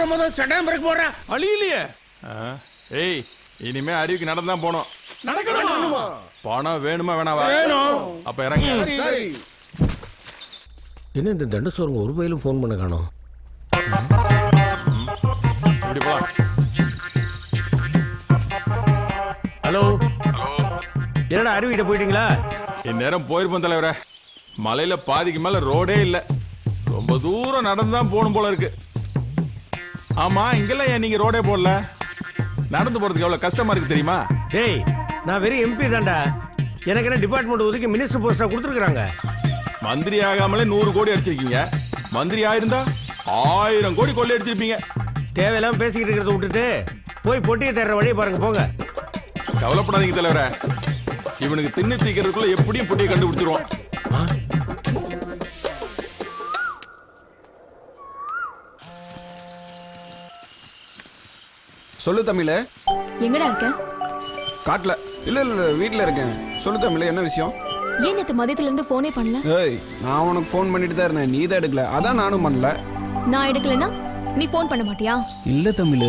சாப்பிடும் போது சட்டம் பிறகு போடுற அழியலையே ஏய் இனிமே அருவிக்கு நடந்தான் போனோம் நடக்கணும்? பணம் வேணுமா வேணாவா? வேணும். அப்ப இறங்க. சரி. என்ன இந்த தண்டசோரங்க ஒரு பயிலும் ஃபோன் பண்ண காணோம்? இப்படி போலாம். ஹலோ. என்னடா அருவிகிட்ட போயிட்டீங்களா? இந்நேரம் போயிருப்போம் தலைவரே. மலையில பாதிக்கு மேல ரோடே இல்ல. ரொம்ப தூரம் நடந்து தான் போகணும் போல இருக்கு. ஆமா இங்கெல்லாம் ஏன் நீங்க ரோடே போடல? நடந்து போறதுக்கு எவ்வளவு கஷ்டமா இருக்கு தெரியுமா? டேய் நான் வெறும் எம்பி தான்டா. எனக்கு என்ன டிபார்ட்மெண்ட் ஒதுக்கி மினிஸ்டர் போஸ்டா கொடுத்துருக்காங்க மந்திரி ஆகாமலே நூறு கோடி அடிச்சிருக்கீங்க. மந்திரி ஆயிருந்தா ஆயிரம் கோடி கொள்ளை அடிச்சிருப்பீங்க. தேவையில்லாம பேசிக்கிட்டு இருக்கிறத விட்டுட்டு போய் பொட்டியை தேடுற வழியை பாருங்க போங்க. கவலைப்படாதீங்க தலைவரே. இவனுக்கு தின்னு தீக்கிறதுக்குள்ள எப்படியும் பொட்டியை கண்டுபிடிச்சிருவோம். சொல்லு தமிழ. எங்கடா இருக்க? காட்டுல. இல்ல இல்ல வீட்ல இருக்கேன். சொல்லு தமிழ என்ன விஷயம்? ஏன் நேத்து மதியத்துல இருந்து போனே பண்ணல? ஏய் நான் உனக்கு ஃபோன் பண்ணிட்டு தான் இருந்தேன். நீ தான் எடுக்கல. அதான் நானும் பண்ணல. நான் எடுக்கலனா நீ ஃபோன் பண்ண மாட்டியா? இல்ல தமிழ்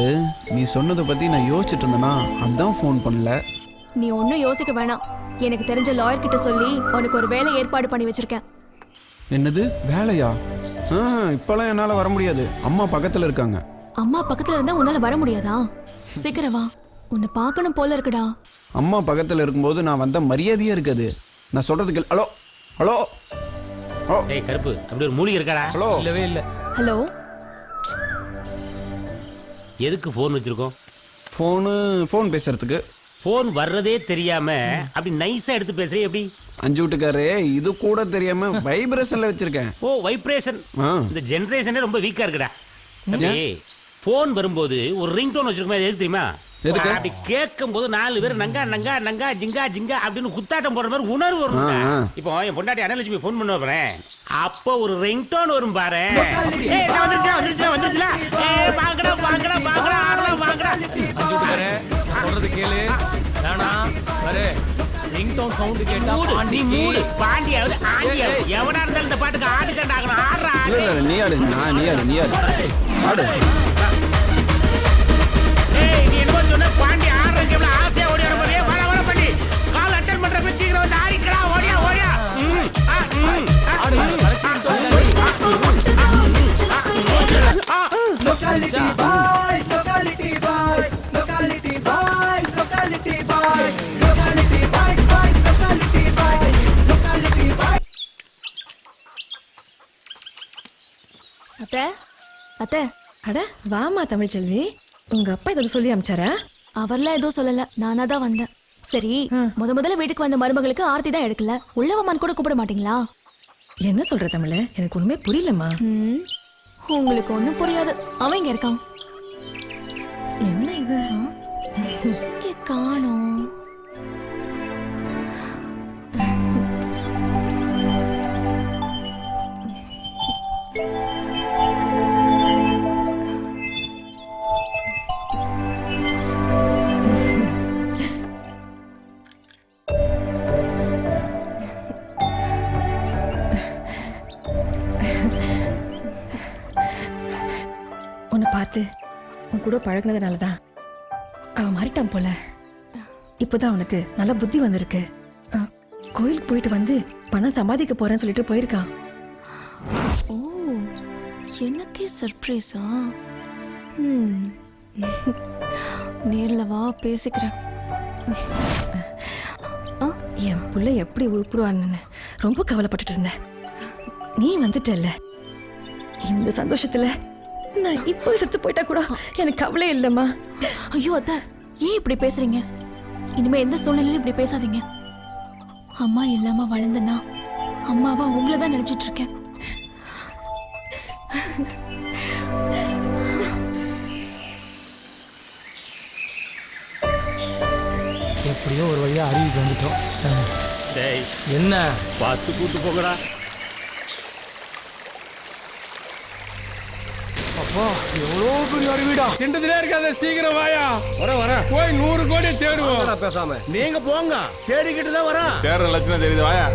நீ சொன்னதை பத்தி நான் யோசிச்சுட்டு இருந்தேனா அதான் ஃபோன் பண்ணல. நீ ஒன்னும் யோசிக்க வேணாம். எனக்கு தெரிஞ்ச லாயர் கிட்ட சொல்லி உனக்கு ஒரு வேலை ஏற்பாடு பண்ணி வச்சிருக்கேன். என்னது? வேலையா? இப்பெல்லாம் என்னால வர முடியாது. அம்மா பக்கத்துல இருக்காங்க. அம்மா பக்கத்துல இருந்தா உன்னால வர முடியாதா? சீக்கிரம் வா. உன்னை பார்க்கணும் போல இருக்குடா. அம்மா பக்கத்துல இருக்கும்போது நான் வந்த மரியாதையே இருக்காது. நான் சொல்றதுக்கு ஹலோ ஹலோ ஹலோ. டேய் கருப்பு அப்படி ஒரு மூலிகை இருக்காடா? ஹலோ. இல்லவே இல்ல. ஹலோ. எதுக்கு ஃபோன் வச்சிருக்கோம்? ஃபோனு ஃபோன் பேசுறதுக்கு. ஃபோன் வர்றதே தெரியாம அப்படி நைஸா எடுத்து பேசுறே எப்படி? அஞ்சு வீட்டுக்காரே இது கூட தெரியாம வைப்ரேஷன்ல வச்சிருக்கேன். ஓ வைப்ரேஷன் ஆ. இந்த ஜெனரேஷனே ரொம்ப வீக்கா இருக்குடா. தம்பி ஃபோன் வரும்போது ஒரு ரிங் டோன் வச்சிருக்கோம் எதுக்கு தெரியுமா? அப்படி கேட்கும் போது நாலு பேர் நங்கா நங்கா நங்கா ஜிங்கா ஜிங்கா அப்படின்னு குத்தாட்டம் போடுற மாதிரி உணர்வு வரும். இப்போ என் பொண்டாட்டி அனலட்சுமி ஃபோன் பண்ண போறேன் அப்போ ஒரு ரிங் டோன் வரும் பாரு. நான் வந்துருச்சா வந்துருச்சா வந்துருச்சுல? ஏய் வாங்கடா வாங்கடா வாங்கடா ஆடலாம் வாங்கடா. சொல்றது கேளு. வேணா பாரு ரிங்டோன் சவுண்ட் கேட்டா மூடு நீ பாண்டிக்கு. மூடு. பாண்டியாவது ஆண்டியாவது. எவனா இருந்தாலும் இந்த பாட்டுக்கு ஆடு கண்டாகணும். ஆடுறா இல்ல நீ ஆடு நான் நீ ஆடு நீ ஆடு. ஆடு. அத்தை அத்தை அட வாமா தமிழ்ச்செல்வி உங்க அப்பா ஏதாவது சொல்லி அமிச்சாரா அவர்லாம் எதுவும் சொல்லல நானா தான் வந்தேன் சரி முத முதல்ல வீட்டுக்கு வந்த மருமகளுக்கு ஆர்த்தி தான் எடுக்கல. உள்ளவமான் கூட கூப்பிட மாட்டீங்களா? என்ன சொல்ற தமிழ? எனக்கு ஒண்ணுமே புரியலம்மா. உங்களுக்கு ஒண்ணும் புரியாது. அவன் இங்க இருக்கான்? என்ன இவ இங்க காணோம். பார்த்து உன் கூட பழகுனதுனால தான் அவன் மாறிட்டான் போல. இப்போதான் அவனுக்கு நல்ல புத்தி வந்திருக்கு. கோயிலுக்கு போயிட்டு வந்து பணம் சம்பாதிக்க போறேன்னு சொல்லிட்டு போயிருக்கான். ஓ எனக்கே சர்ப்ரைஸா நேர்ல வா பேசிக்கிறேன். என் புள்ள எப்படி உருப்பிடுவான்னு ரொம்ப கவலைப்பட்டுட்டு இருந்தேன். நீ வந்துட்டல்ல. இந்த சந்தோஷத்துல நான் இப்போ செத்து போயிட்டா கூட எனக்கு கவலை இல்லைம்மா. ஐயோ அத்தை ஏன் இப்படி பேசுறீங்க? இனிமே எந்த சூழ்நிலையிலும் இப்படி பேசாதீங்க. அம்மா இல்லாம வளர்ந்தனா அம்மாவா உங்களை தான் நினைச்சிட்டு இருக்கேன். எப்படியோ ஒரு வழியா அருவிக்கு வந்துட்டோம். டேய் என்ன? பார்த்து கூட்டு போங்கடா. எவ்வளோ பெரிய அருவிடா. திண்டத்திலே இருக்காத சீக்கிரம் வாயா. வர வர. போய் நூறு கோடி தேடுவோம். பேசாம. நீங்க போங்க தேடிக்கிட்டு தான் வரேன் தேடுற லட்சணம் தெரியுது வாயா.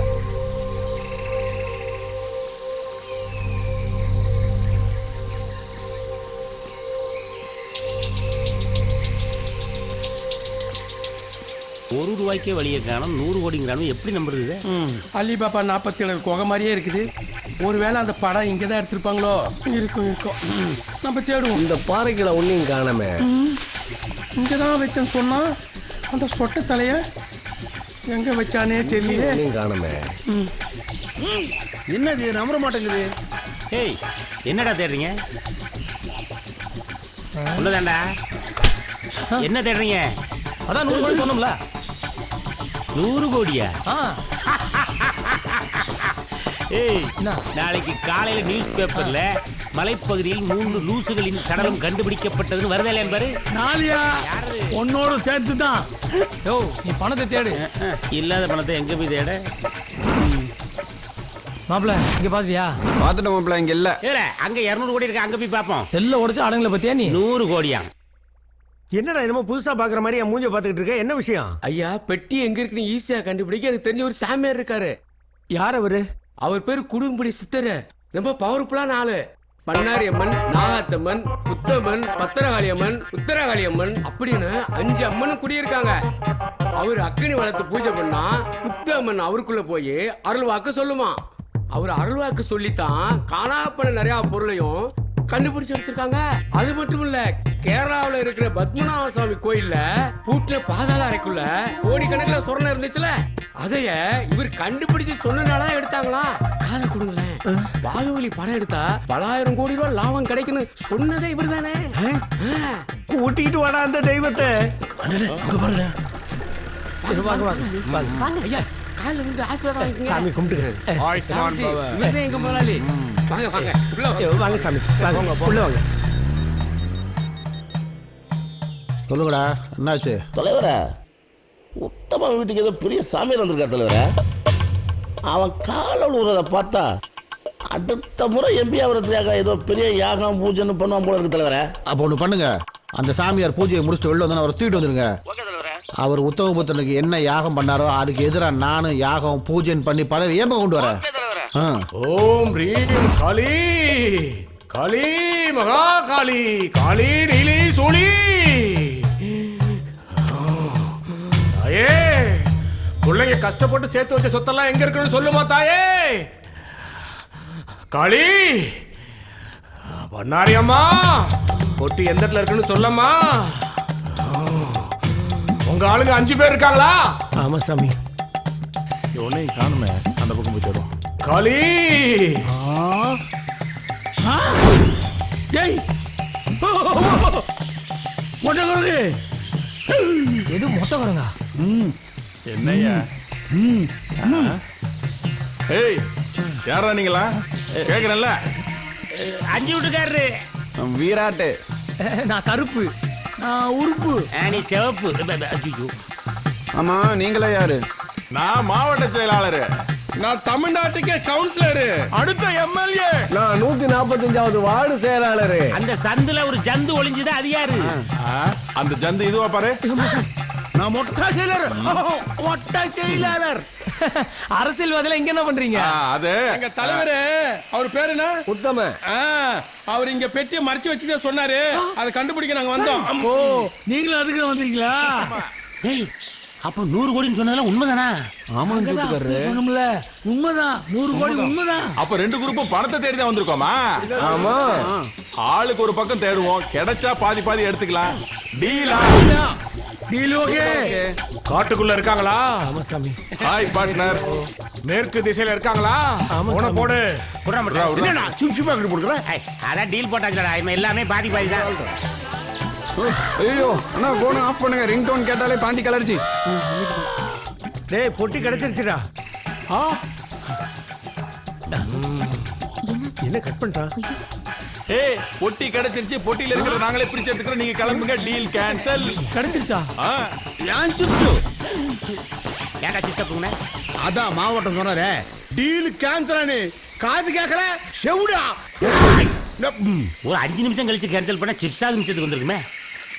ஒரு ரூபாய்க்கே வழியை காணும். நூறு கோடிங்கிறானு எப்படி நம்புறது இதை? அலிபாபா நாற்பத்தி ஏழு குகை மாதிரியே இருக்குது. ஒருவேளை அந்த படம் இங்கே தான் எடுத்திருப்பாங்களோ? இருக்கும் இருக்கும். நம்ம தேடுவோம். இந்த பாறைகளை ஒன்றையும் காணாமே. இங்கே தான் வச்சேன்னு சொன்னா அந்த சொட்ட தலைய எங்க வச்சானே ஒன்றையும் காணாமே. என்னது நம்பர மாட்டேங்குது. ஏய் என்னடா தேடுறீங்க? உள்ளதாண்டா என்ன தேடுறீங்க? அதான் நூறு கோடி சொன்னோம்ல. நூறு கோடியா? ஆ. ஏய் நாளைக்கு காலையில நியூஸ் பேப்பர்ல மலைப்பகுதியில் மூன்று லூசுகளின் சடலம் கண்டுபிடிக்கப்பட்டதுன்னு வருதா இல்லையான்னு பாரு. நாளியா? உன்னோட சேர்த்து தான் யோ நீ பணத்தை தேடு. இல்லாத பணத்தை எங்க போய் தேட? மாப்பிள இங்க பாத்தியா பார்த்துட்டு மாப்பிள்ள இங்கே இல்லை. ஏல அங்க இருநூறு கோடி இருக்கு அங்க போய் பார்ப்போம். செல்ல உடைச்சு அடங்கல பத்தியா நீ? நூறு கோடியா என்னடா என்னமோ புதுசா பாக்குற மாதிரி என் மூஞ்ச பாத்துக்கிட்டு இருக்க? என்ன விஷயம்? ஐயா பெட்டி எங்க இருக்குன்னு ஈஸியா கண்டுபிடிக்க எனக்கு தெரிஞ்ச ஒரு சாமியார் இருக்காரு. யார் அவரு? அவர் பேர் குடும்படி சித்தர். ரொம்ப பவர்ஃபுல்லான ஆளு. பண்ணாரி அம்மன் நாகாத்தம்மன் புத்தம்மன் உத்தரகாளி அம்மன் அப்படின்னு அஞ்சு அம்மன் குடியிருக்காங்க. அவர் அக்கினி வளர்த்து பூஜை பண்ணா புத்த அம்மன் அவருக்குள்ள போய் அருள் வாக்கு சொல்லுமா. அவர் அருள் வாக்கு சொல்லித்தான் காணாப்பன நிறைய பொருளையும் கண்டுபிடிச்சு எடுத்திருக்காங்க. அது மட்டும் இல்ல கேரளாவுல இருக்கிற பத்மநாப சுவாமி கோயில்ல பூட்டுல பாதாள அறைக்குள்ள கோடிக்கணக்கில் சொர்ணம் இருந்துச்சுல? அதைய இவர் கண்டுபிடிச்சு சொன்னனால எடுத்தாங்களா? காதை கொடுங்களேன். பாகுபலி படம் எடுத்தா பலாயிரம் கோடி ரூபாய் லாபம் கிடைக்குன்னு சொன்னதே இவர் தானே கூட்டிட்டு வாடா அந்த தெய்வத்தை. ஐயா காலில் வந்து ஆசீர்வாதம் வாங்கிக்கங்க. சாமி கும்பிட்டுக்கிறேன் சாமி, இவர்தான் எங்க முதலாளி வாங்க வாங்க. உள்ள வாங்க. வாங்க சாமி. வாங்க உள்ள வாங்க. சொல்லுங்கடா என்னாச்சு? தலைவரா உத்தம வீட்டுக்கு ஏதோ பெரிய சாமியார் வந்திருக்கா தலைவரா. அவன் கால விழுறத பார்த்தா அடுத்த முறை எம்பி ஆகிறதுக்காக ஏதோ பெரிய யாகம் பூஜைன்னு பண்ணுவான் போல இருக்கு தலைவரா. அப்போ ஒன்று பண்ணுங்க. அந்த சாமியார் பூஜையை முடிச்சுட்டு வெளில வந்து அவரை தூக்கிட்டு வந்துருங்க. அவர் உத்தமபுத்தனுக்கு என்ன யாகம் பண்ணாரோ அதுக்கு எதிராக நானும் யாகம் பூஜைன்னு பண்ணி பதவி ஏப்ப கொண்டு வரேன் ஆ. ஓம் ரீம் காளி காளி மகா காளி காளி நீலி சூளி. தாயே பிள்ளைங்க கஷ்டப்பட்டு சேர்த்து வச்ச சொத்தெல்லாம் எங்க இருக்குன்னு சொல்லுமா தாயே? காளி பண்ணாரி அம்மா பொட்டி எந்த இடத்துல இருக்குன்னு சொல்லம்மா. உங்க ஆளுங்க அஞ்சு பேர் இருக்காங்களா? ஆமா சாமி. உன்னையும் காணுமே அந்த பக்கம் போய் தேடுவோம் காளி! டேய் மொட்டை எது மொத்தக்காரங்க என்னய்யா? ஆ? ஏய் யாரா நீங்களா? கேக்குறேன்ல. அஞ்சு வீட்டுக்காரரு. வீராட்டு. நான் கருப்பு. நான் உறுப்பு. ஆ, நீ சிவப்பு. ஆமா நீங்களே யாரு? நான் மாவட்ட செயலாளர். நான் தமிழ்நாட்டுக்கே கவுன்சிலரு அடுத்த எம்எல்ஏ நான் நூத்தி நாற்பத்தஞ்சாவது வார்டு செயலாளரு. அந்த சந்துல ஒரு ஜந்து ஒளிஞ்சுது? அது யாரு? அந்த ஜந்து இதுவா பாரு. நான் மொட்டை செயலர். மொட்டை செயலாளர். அரசியல்வாதில இங்க என்ன பண்றீங்க? அது எங்க தலைவரு அவர் பேரு என்ன? உத்தம. ஆ, அவர் இங்க பெட்டியை மறைச்சு வச்சுட்டு சொன்னாரு. அதை கண்டுபிடிக்க நாங்க வந்தோம். ஓ நீங்களும் அதுக்கு தான் வந்திருக்கீங்களா ஏய் அப்ப நூறு கோடின்னு சொன்னதெல்லாம் உண்மைதானா? ஆமான்னு சொல்லிட்டுக்காரு சொன்னோம்ல உண்மைதான். நூறு கோடி உண்மைதான். அப்ப ரெண்டு குரூப்பும் பணத்தை தேடி தான் வந்திருக்கோமா? ஆமா. ஆளுக்கு ஒரு பக்கம் தேடுவோம் கிடைச்சா பாதி பாதி எடுத்துக்கலாம். டீலா. காட்டுக்குள்ள இருக்காங்களா? ஹாய் பார்ட்னர்ஸ் மேற்கு திசையில இருக்காங்களா? உன போடு. என்னடா சிப் சிப்பா இப்படி கொடுக்குற? ஏய், அதான் டீல் போட்டாச்சுடா இவன் எல்லாமே பாதி பாதி தான். ஐயோ அண்ணா போன ஆஃப் பண்ணுங்க. ரிங் டோன் கேட்டாலே பாண்டி கலர்ச்சி. டேய் பொட்டி கிடைச்சிருச்சுடா. என்ன கட் பண்ணிட்டான் ஏய் பொட்டி கிடைச்சிருச்சு. பொட்டியில இருக்கிற நாங்களே பிரிச்சு எடுத்துக்கிறோம். நீங்க கிளம்புங்க. டீல் கேன்சல் கிடைச்சிருச்சா? ஏன் சிப்ஸ் ஏன்டா சித்தப்புங்கண்ணே அதான் மாவட்டம் சொன்னாரே. டீல் கேன்சலானு காது கேட்கல செவுடா ஒரு அஞ்சு நிமிஷம் கழிச்சு கேன்சல் பண்ண சிப்ஸா நிமிஷத்துக்கு வந்திருக்குமே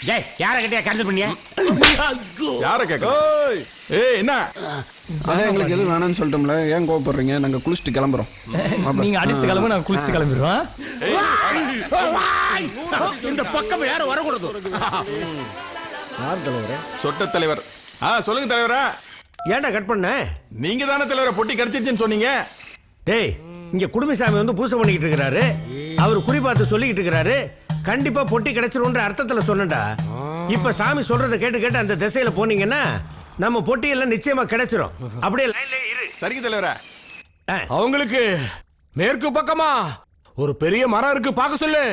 டேய் யாரை கட்டியா கேன்சல் பண்ணியா? யார கேட்க? ஏய் என்ன? அதான் எங்களுக்கு எதுவும் வேணாம்னு சொல்லிட்டோம்ல. ஏன் கோவப்படுறீங்க? நாங்க குளிச்சுட்டு கிளம்புறோம். நீங்க அடிச்சுட்டு கிளம்பு நான் குளிச்சுட்டு கிளம்பிடுவோம் இந்த பக்கம் யாரும் வரக்கூடாது. சொட்ட தலைவர். ஆ சொல்லுங்க தலைவரே. ஏன்டா கட் பண்ண? நீங்க தானே தலைவரை பொட்டி கிடைச்சிருச்சுன்னு சொன்னீங்க. டேய் இங்க குடும்பசாமி வந்து பூசை பண்ணிக்கிட்டு இருக்கிறாரு. அவர் குறி பார்த்து சொல்லிக்கிட்டு இருக்கிறாரு. கண்டிப்பா பொட்டி கிடைச்சிரும்ன்ற அர்த்தத்துல சொன்னேன்டா. இப்ப சாமி சொல்றத கேட்டு கேட்டு அந்த திசையில போனீங்கன்னா நம்ம பொட்டியெல்லாம் நிச்சயமா கிடைச்சிரும். அப்படியே லைன்ல இரு. சரிங்க தலைவரே. அவங்களுக்கு மேற்கு பக்கமா ஒரு பெரிய மரம் இருக்கு பார்க்க சொல்லு.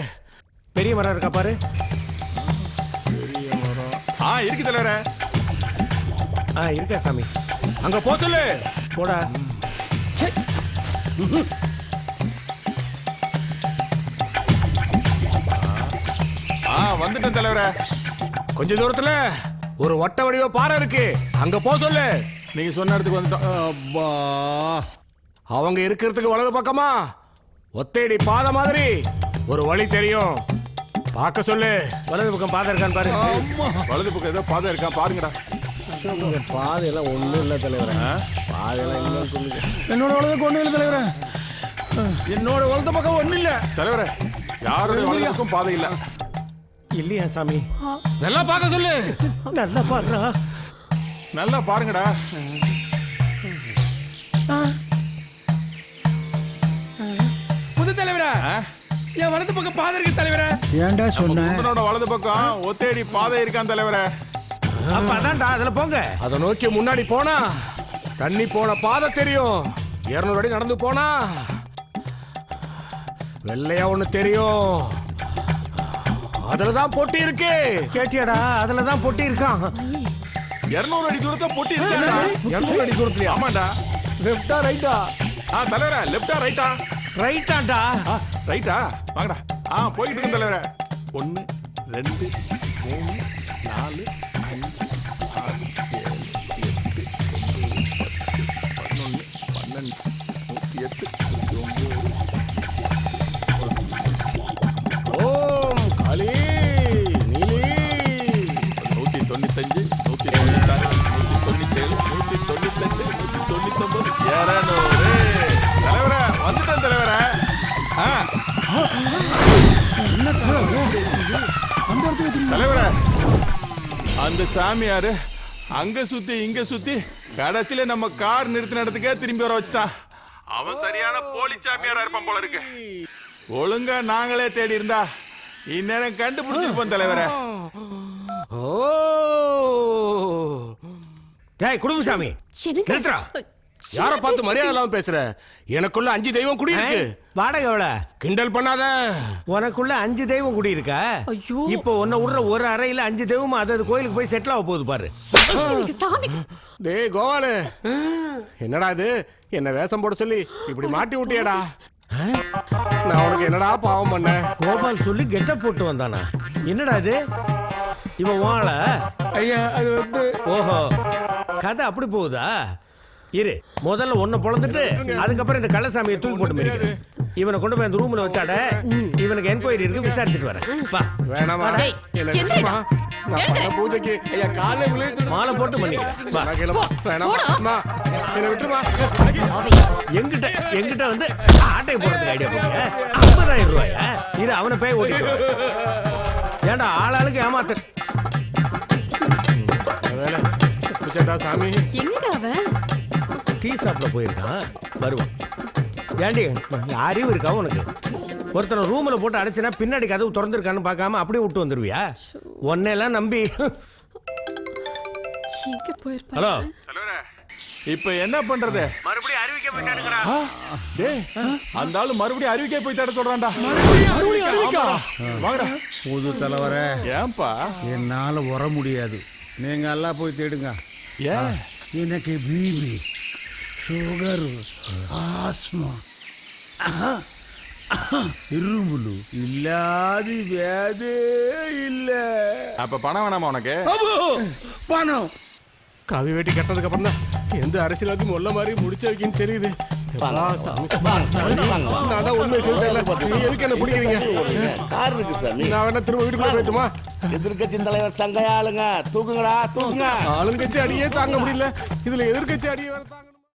பெரிய மரம் இருக்கா பாரு. ஆ இருக்கு தலைவரே. ஆ இருக்கா சாமி. அங்க போ சொல்லு. போடா. வந்துட்டேன் தலைவரே. கொஞ்ச தூரத்துல ஒரு வட்ட வடிவ பாறை இருக்கு. அங்க போ சொல்லு. நீங்க சொன்ன இடத்துக்கு வந்துட்டோம். அவங்க இருக்கிறதுக்கு வலது பக்கமா? ஒத்தேடி பாதை மாதிரி ஒரு வழி தெரியும். பார்க்க சொல்லு. வலது பக்கம் பாதை இருக்கான்னு பாரு. வலது பக்கம் ஏதோ பாதை இருக்கா? பாருங்கடா. பாதையெல்லாம் ஒன்றும் இல்லை தலைவரே. பாதையெல்லாம் இல்லைன்னு சொல்லுங்க என்னோட வலதுக்கு ஒன்றும் இல்லை தலைவரே. என்னோட வலது பக்கம் ஒன்றும் இல்லை. தலைவரே யாருடைய வலது பக்கம் பாதை இல்ல. இல்லையா சாமி? நல்லா பார்க்க சொல்லு. நல்லா பாடுறா. நல்லா பாருங்கடா. புது தலைவரா? என் வலது பக்கம் பாதை இருக்கு தலைவரா. ஏன்டா குந்தனோட வலது பக்கம் ஒத்தேடி பாதை இருக்கான் தலைவரே. அப்ப அதான்டா அதுல போங்க. அதை நோக்கி முன்னாடி போனா தண்ணி போன பாதை தெரியும். இருநூறு அடி நடந்து போனா வெள்ளையா ஒண்ணு தெரியும். அதுல தான் பொட்டி இருக்கு. கேட்டியாடா அதுல தான் பொட்டி இருக்கான். இருநூறு அடி தூரத்தை பொட்டி இருக்கு. இருநூறு அடி தூரத்துலயா? ஆமாண்டா. லெஃப்டா ரைட்டா? ஆ தலைவரே லெஃப்டா ரைட்டா? ரைட்டாண்டா ஆ ரைட்டா? வாங்கடா. ஆ போயிட்டு இருக்கேன் தலைவரே. ஒன்று ரெண்டு மூணு நாலு அந்த சாமியாரு அங்க சுத்தி இங்க சுத்தி கடைசியில நம்ம கார் நிறுத்தின இடத்துக்கே திரும்பி வர வச்சுட்டான் அவன் சரியான போலி சாமியாரா இருப்பான் போல இருக்கு. ஒழுங்கா நாங்களே தேடி இருந்தா இந்நேரம் கண்டுபிடிச்சிருப்போம் தலைவரே. ஓ. டேய் குடும்பசாமி நிறுத்துறா யார பார்த்து மரியாதை இல்லாம பேசுற? எனக்குள்ள அஞ்சு தெய்வம் குடி இருக்கு வாடகை எவ்வளோ கிண்டல் பண்ணாத. உனக்குள்ள அஞ்சு தெய்வம் குடி இருக்கா இப்போ உன்னை விடுற ஒரு அறையில அஞ்சு தெய்வம் அது கோயிலுக்கு போய் செட்டில் ஆக போகுது பாரு. டேய் கோவாலு என்னடா இது? என்ன வேஷம் போட சொல்லி இப்படி மாட்டி விட்டியடா? நான் உனக்கு என்னடா பாவம் பண்ணேன் கோபால் சொல்லி கெட்ட போட்டு வந்தானா? என்னடா இது? இவன் வாழ ஐயா அது வந்து ஓஹோ. கதை அப்படி போகுதா? இரு முதல்ல ஒன்ன பொழந்துட்டு அதுக்கப்புறம் இந்த கள்ளசாமியை தூக்கி போட்டு மிதிக்கிறேன். இவனை கொண்டு போய் அந்த ரூம்ல வச்சாட இவனுக்கு என்கொயரி இருக்கு விசாரிச்சுட்டு வரேன். வா. வேணாமா. பூஜைக்கு ஐயா காலை விழுந்து மாலை போட்டு விட்டுருமா? எங்கிட்ட எங்கிட்ட வந்து ஆட்டை போடுறதுக்கு ஐடியா போடுங்க ஐம்பதாயிரம் ரூபாயா? இரு அவனை போய் ஓடிட்டு ஏன்டா ஆளாளுக்கு ஏமாத்த சாமி. எங்க அவன்? டீ ஷாப்ல போயிருக்கான். வருவான். ஏண்டி அறிவு இருக்கா உனக்கு? ஒருத்தனை ரூம்ல போட்டு அடைச்சினா பின்னாடி கதவு திறந்துருக்கான்னு பார்க்காம அப்படியே விட்டு வந்துருவியா? உன்னையெல்லாம் நம்பி. ஹலோ. இப்ப என்ன பண்றது? மறுபடியும் அறிவிக்க டேய் அந்த ஆளு மறுபடியும் அறிவிக்கே போய் தேட சொல்றான்டா. மறுபடியும் அறிவிக்கா? வாங்கடா. புது தலைவரே. ஏன்பா? என்னால வர முடியாது. நீங்க எல்லாம் போய் தேடுங்க. ஏன்? எனக்கு பிபி. షుగరు ఆస్మా இருமுலு இல்லாது வேதே இல்ல அப்ப பணம் வேணாமா உனக்கு பணம் காவி வேட்டி கட்டினதுக்கு அப்புறம் தான் எந்த அரசியலாத்தையும் மொல்ல மாதிரி முடிச்ச வைக்கின்னு தெரியுது எப்பா, சாமி. நான் தான் உண்மையை சொல்லிட்டேன்ல. நீ எதுக்கு என்ன பிடிக்கிறீங்க கார் இருக்கு சாமி நான் வேணா திரும்ப வீட்டுக்குள்ள போயிட்டுமா எதிர்கட்சி தலைவர் சங்கையாளுங்க தூக்குங்கடா தூக்குங்க ஆளுங்கட்சி அடியே தாங்க முடியல இதுல எதிர்கட்சி அடியே வேற தாங்க